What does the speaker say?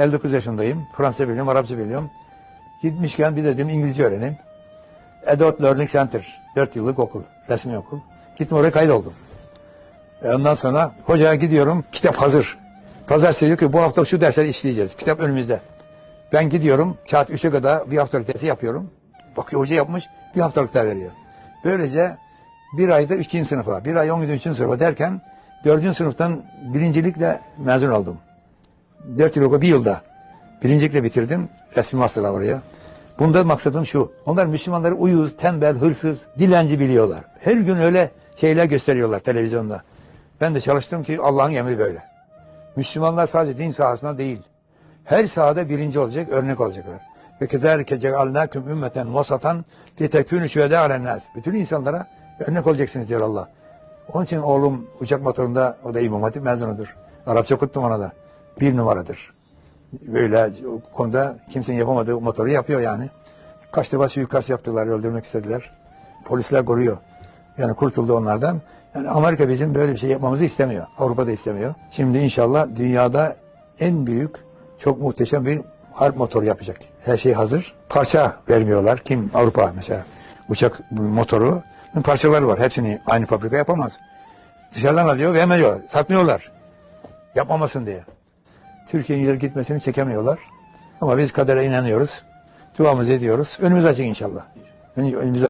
59 yaşındayım. Fransızca biliyorum, Arapça biliyorum. Gitmişken bir dedim İngilizce öğreneyim. Adult Learning Center. 4 yıllık okul. Resmi okul. Gittim oraya kaydoldum. E ondan sonra hocaya gidiyorum. Kitap hazır. Pazartesi diyor ki bu hafta şu dersleri işleyeceğiz. Kitap önümüzde. Ben gidiyorum. Kağıt 3'e kadar bir haftalık dersi yapıyorum. Bakıyor hoca yapmış. Bir haftalık daha veriyor. Böylece bir ayda 3. sınıfa, bir ay 10 gün 3. sınıfa derken 4. sınıftan birincilikle mezun oldum. 4 yıl okul bir yılda. Birincilikle bitirdim. Resmi master'a oraya. Bunda maksadım şu. Onlar Müslümanları uyuz, tembel, hırsız, dilenci biliyorlar. Her gün öyle şeyler gösteriyorlar televizyonda. Ben de çalıştım ki Allah'ın emri böyle. Müslümanlar sadece din sahasında değil. Her sahada birinci olacak, örnek olacaklar. Ve kezalike cealnâküm ümmeten vasatan litekûnü şühedâ alennâs. Bütün insanlara örnek olacaksınız diyor Allah. Onun için oğlum uçak motorunda, o da İmam Hatip mezunudur. Arapça kuttum ona da. Bir numaradır. Böyle o konuda kimsenin yapamadığı motoru yapıyor yani. Kaç defa suikast yaptılar, öldürmek istediler. Polisler koruyor. Yani kurtuldu onlardan. Yani Amerika bizim böyle bir şey yapmamızı istemiyor. Avrupa da istemiyor. Şimdi inşallah dünyada en büyük, çok muhteşem bir harp motoru yapacak. Her şey hazır. Parça vermiyorlar. Kim? Avrupa mesela. Uçak motoru parçaları var. Hepsini aynı fabrika yapamaz. Dışarıdan alıyor, vermiyor. Satmıyorlar. Yapmamasın diye. Türkiye'nin ileri gitmesini çekemiyorlar. Ama biz kadere inanıyoruz. Duamızı ediyoruz. Önümüz açık inşallah. Önümüz